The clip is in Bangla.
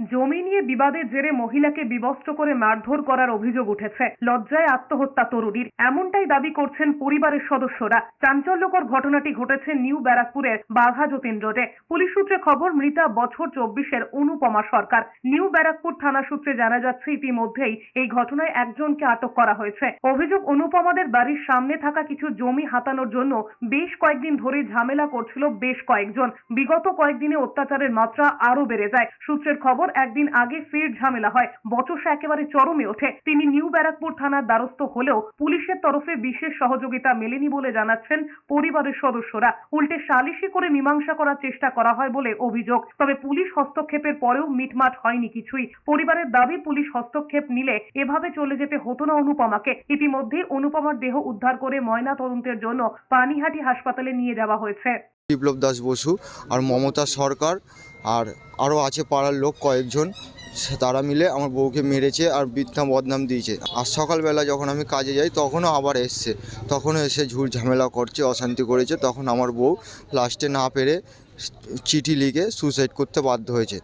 জমি নিয়ে বিবাদের জেরে মহিলাকে বিবস্ত্র করে মারধর করার অভিযোগ উঠেছে। লজ্জায় আত্মহত্যা তরুণীর। এমনটাই দাবি করছেন পরিবারের সদস্যরা। চাঞ্চল্যকর ঘটনাটি ঘটেছে নিউ ব্যারাকপুরের বাঘা যতীন রোডে। পুলিশ সূত্রে খবর, মৃতা বছর চব্বিশের অনুপমা সরকার। নিউ ব্যারাকপুর থানা সূত্রে জানা যাচ্ছে, ইতিমধ্যেই এই ঘটনায় একজনকে আটক করা হয়েছে। অভিযোগ, অনুপমাদের বাড়ির সামনে থাকা কিছু জমি হাতানোর জন্য বেশ কয়েকদিন ধরে ঝামেলা করছিল বেশ কয়েকজন। বিগত কয়েকদিনে অত্যাচারের মাত্রা আরও বেড়ে যায়। সূত্রের খবর একদিন আগে ফের ঝামেলা হয়। বচসা একেবারে চরমে ওঠে। তিনি নিউ ব্যারাকপুর থানার দ্বারস্থ হলেও পুলিশের তরফে বিশেষ সহযোগিতা মেলেনি বলে জানাচ্ছেন পরিবারের সদস্যরা। উল্টে সালিশি করে মীমাংসা করার চেষ্টা করা হয় বলে অভিযোগ। তবে পুলিশ হস্তক্ষেপের পরেও মিটমাট হয়নি কিছুই। পরিবারের দাবি, পুলিশ হস্তক্ষেপ নিলে এভাবে চলে যেতে হতো না অনুপমাকে। ইতিমধ্যে অনুপমার দেহ উদ্ধার করে ময়না তদন্তের জন্য পানিহাটি হাসপাতালে নিয়ে যাওয়া হয়েছে। বিপ্লব দাস বসু আর মমতা সরকার আর আরও আছে পাড়ার লোক কয়েকজন তারা মিলে আমার বউকে মেরেছে আর বৃদ্ধা বদনাম দিয়েছে। আর সকালবেলা যখন আমি কাজে যাই, তখনও আবার এসছে। তখনও এসে ঝুর ঝামেলা করছে, অশান্তি করেছে। তখন আমার বউ লাস্টে না পেরে চিঠি লিখে সুইসাইড করতে বাধ্য হয়েছে।